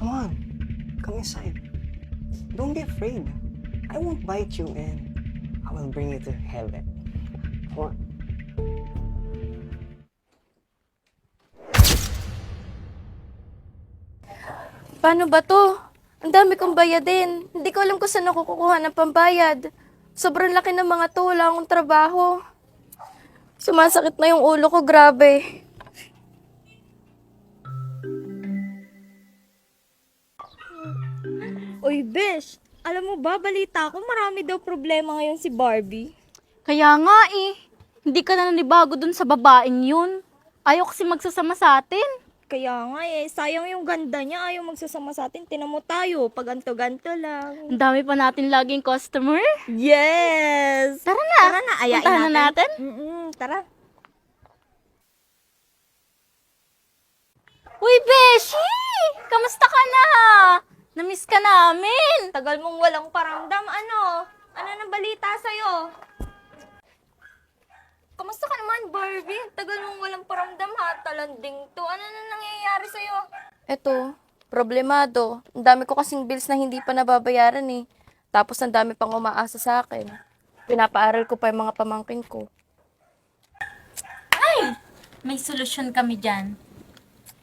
Come on, come inside. Don't be afraid. I won't bite you and I will bring you to heaven. Come on. Paano ba to? Ang dami kong bayadin. Hindi ko alam kung saan ako kukuha ng pambayad. Sobrang laki ng mga to. Wala akong trabaho. Sumasakit na yung ulo ko. Grabe. Uy, Besh, alam mo ba, balita ko, marami daw problema ngayon si Barbie. Kaya nga eh, hindi ka na nanibago dun sa babaeng yun. Ayaw kasi magsasama sa atin. Kaya nga eh, sayang yung ganda niya, ayaw magsasama sa atin. Tinan mo tayo, pag ganto-ganto lang. Ang dami pa natin laging customer. Yes! Tara na. Tara na, ayain Puntahan na natin. Mm-mm, tara. Uy, Beshi! Kamusta ka na? Namiss ka namin. Tagal mong walang paramdam, ano? Ano nang balita sa'yo? Kamusta ka naman, Barbie? Tagal mong walang paramdam ha, talanding to. Ano na nangyayari sa'yo? Eto, problemado. Ang dami ko kasing bills na hindi pa nababayaran eh. Tapos ang dami pang umaasa sa akin. Pinapaaral ko pa yung mga pamangkin ko. May solusyon kami dyan.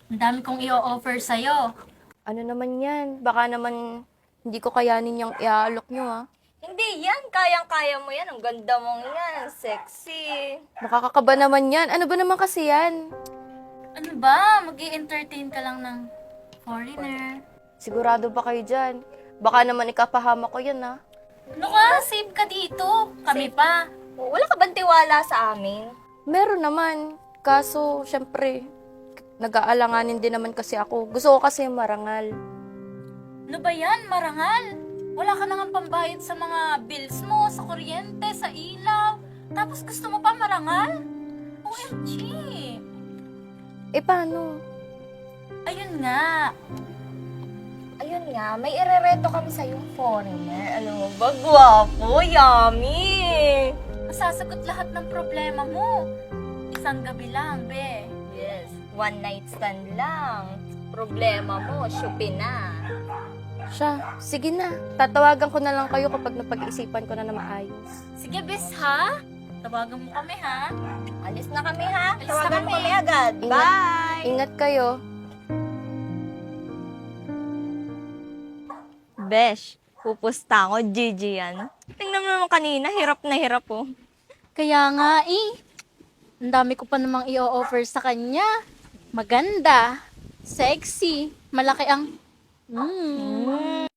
Ang dami kong i-offer sa'yo. Ano naman yan? Baka naman hindi ko kayanin yung iaalok nyo ah. Hindi yan, kayang-kaya mo yan. Ang ganda mong yan, sexy. Nakakakaba naman yan. Ano ba naman kasi yan? Ano ba? mag entertain ka lang ng foreigner. Sigurado ba kayo dyan? Baka naman ikapahama ko yan ah. Ano ka? Save ka dito. Kami pa. Oh, Wala ka bang tiwala sa amin? Meron naman. Kaso, syempre, nag-aalanganin din naman kasi ako. Gusto ko kasi marangal. Ano ba yan? Marangal? Wala ka nang pambayad sa mga bills mo, sa kuryente, sa ilaw. Tapos gusto mo pa marangal? OMG! Eh, paano? Ayun nga. Ayun nga, may irereto kami sa yung foreigner. Alam mo ba, gwapo, yummy! Masasagot lahat ng problema mo. Isang gabi lang, be. One night stand lang. Problema mo, syupi na. Siya, sige na. Tatawagan ko na lang kayo kapag napag-isipan ko na na maayos. Sige, bes, ha? Tawagan mo kami, ha? Alis na kami ha. Alis na Tawagan mo kami. kami agad. Ingat. Bye! Ingat kayo. Besh, pupusta ako, Gigi yan. Tingnan mo naman kanina, hirap na hirap oh. Kaya nga, eh. Ang dami ko pa namang i-offer sa kanya. Maganda. Sexy. Malaki ang... Mm.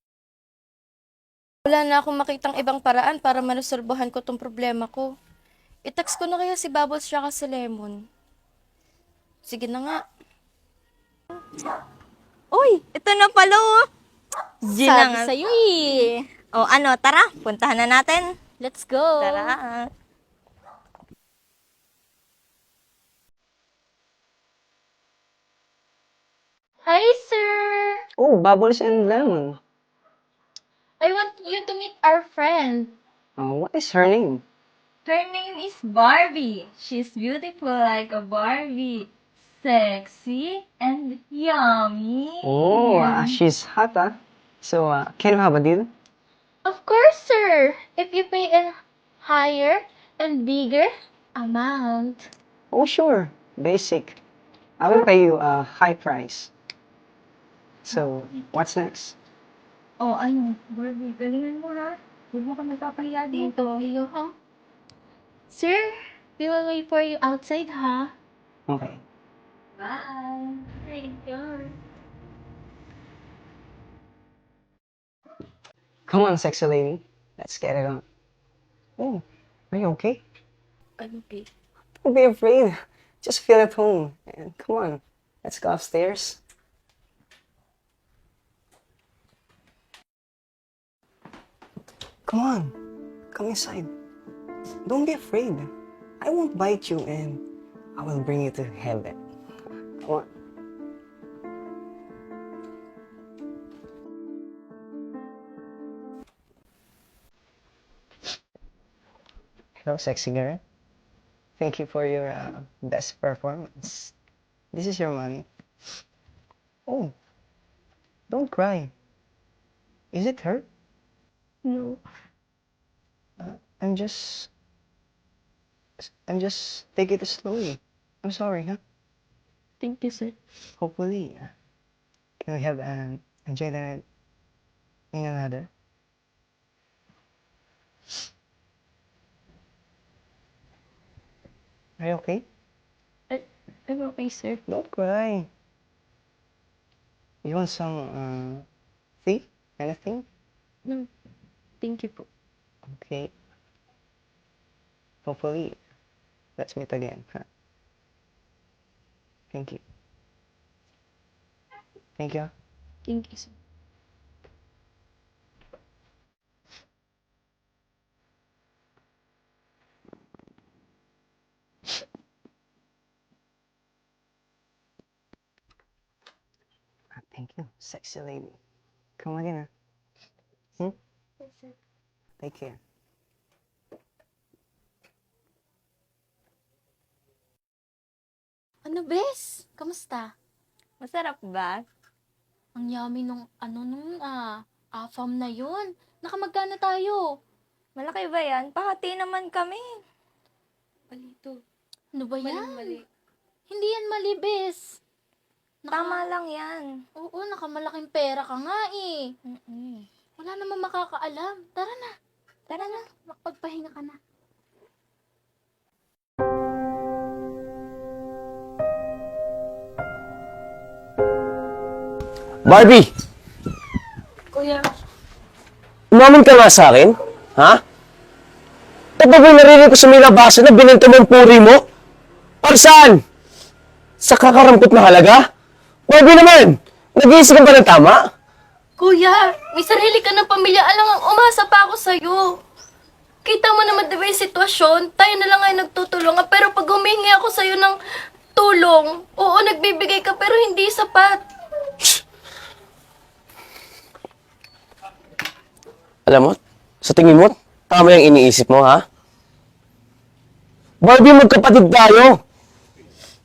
Wala na akong makitang ibang paraan para maresolbahan ko tong problema ko. I-text ko na kaya si Bubbles siya si Lemon. Sige na nga. Uy, ito na pala oh. Sabi nga. sa'yo, eh. Oh, ano, tara, puntahan na natin. Let's go. Tara. Hi, sir. Oh, bubbles and lemon. I want you to meet our friend. Oh, what is her name? Her name is Barbie. She's beautiful like a Barbie. Sexy and yummy. Oh, uh, she's hot, ah. So, uh, can you have a deal? Of course, sir. If you pay a higher and bigger amount. Oh, sure. Basic. I will pay you a high price. So, what's next? Oh, ano, Barbie, galingan mo ha. Huwag mo ka magpapahiya dito. Dito, huh? Sir, we will wait for you outside, ha? Okay. Bye. Right here. Come on, sexy lady. Let's get it on. Oh, are you okay? I'm okay. Don't be afraid. Just feel at home. And come on, let's go upstairs. Come on, come inside. Don't be afraid. I won't bite you and I will bring you to heaven. Come on. Hello, sexy girl. Thank you for your uh, best performance. This is your money. Oh, Don't cry. Is it hurt? No. I'm just. I'm just. Take it slowly. I'm sorry, huh? Thank you, sir. Hopefully, uh, we have an enjoy that in another. Are you okay? I'm okay, sir. Don't cry. You want some uh, tea? Anything? No. Thank you. Okay. Hopefully, let's meet again. Huh? Thank you. Thank you. Thank you. Ah, Thank you, sexy lady. Come again, huh? Hmm? Take care. Ano, bes? Kamusta? Masarap ba? Ang yummy nung, ano nung, ah, afam na yun. Nakamagkano tayo? Malaki ba yan? Pahati naman kami. Palito. Ano ba yan? Mali. Hindi yan mali, bes. Naka- Tama lang yan. Oo, nakamalaking pera ka nga eh. Mm-mm. Wala namang makakaalam. Tara na. Tara na. Makapagpahinga ka na. Barbie, Kuya, umamin ka nga sa akin? Ha? Tapos ba narinig ko sa may labasan na binenta mo ang puri mo? Para saan? Sa kakarampot na halaga? Barbie naman, nag-iisip ka ba ng tama? Kuya, may sarili ka ng pamilya. Alam nga, umasa pa ako sa'yo. Kita mo naman diba yung sitwasyon? Tayo na lang ay nagtutulungan. Pero pag humingi ako sa'yo ng tulong, oo, nagbibigay ka pero hindi sapat. Alam mo, sa tingin mo, tama yung iniisip mo, ha? Barbie, magkapatid tayo.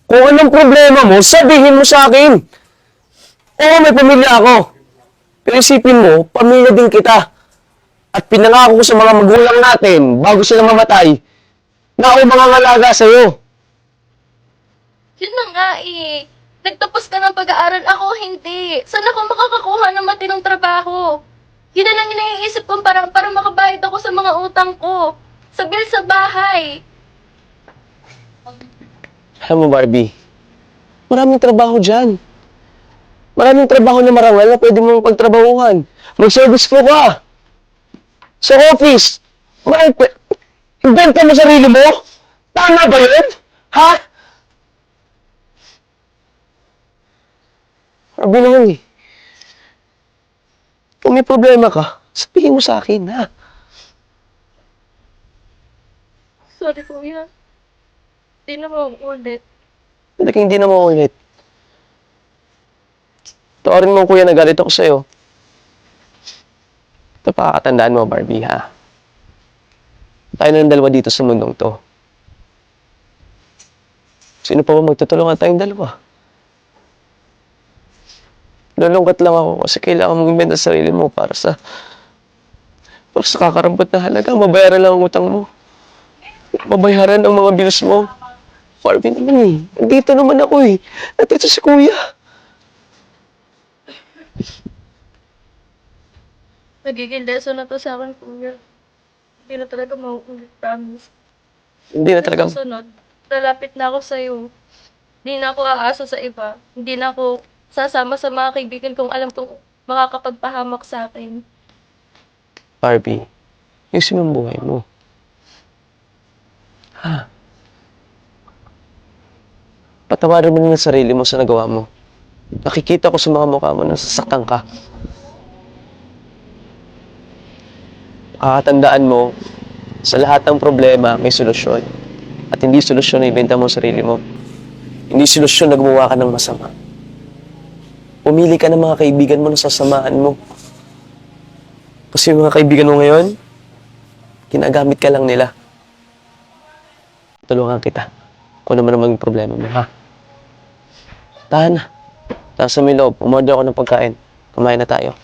Kung anong problema mo, sabihin mo sa akin. Oo, may pamilya ako. Pero isipin mo, pamilya din kita. At pinangako ko sa mga magulang natin, bago sila mamatay, na ako mga ngalaga sa'yo. Yun na nga eh. Nagtapos ka ng pag-aaral, ako hindi. Saan ako makakakuha ng matinong trabaho? Yun na lang yung naiisip kong parang para makabayad ako sa mga utang ko. Sa bill sa bahay. Alam mo, Barbie, maraming trabaho dyan. Maraming trabaho na marangal na pwede mong pagtrabahuhan. Mag-service flow ka. Sa office. Pwe- Inventa mo sarili mo? Tama ba yun? Ha? Barbie naman eh. Kung may problema ka, sabihin mo sa akin, ha? Sorry, kuya. Di na ulit. Talagang hindi na maulit. Tawarin mo kuya na ako sa'yo. Ito pakakatandaan mo, Barbie, ha? Tayo na ng dalawa dito sa mundong to. Sino pa ba magtutulungan tayong dalawa? Nalungkat lang ako kasi kailangan mong ibenta sa sarili mo para sa para sa kakarampot na halaga. Mabayaran lang ang utang mo. Mabayaran ang mga bills mo. Barbie naman eh. Nandito naman ako eh. Nandito si kuya. Nagiging lesson na to sa akin, kuya. Hindi na talaga mauulit, promise. Hindi na talaga. Susunod, lalapit na ako sa'yo. Hindi na ako aasa sa iba. Hindi na ako sasama sa mga kaibigan kung alam kong makakapagpahamak sa akin. Barbie, ayusin mo ang buhay mo. Ha? Patawarin mo na ang sarili mo sa nagawa mo. Nakikita ko sa mga mukha mo na sasaktan ka. Kakatandaan mo, sa lahat ng problema, may solusyon. At hindi solusyon na ibenta mo sarili mo. Hindi solusyon na gumawa ka ng masama. Pumili ka ng mga kaibigan mo na sasamahan mo. Kasi yung mga kaibigan mo ngayon, ginagamit ka lang nila. Tulungan kita. Kung ano man naman problema mo, ha? Tahan na. Tahan sa may loob. Umorder ako ng pagkain. kumain na tayo.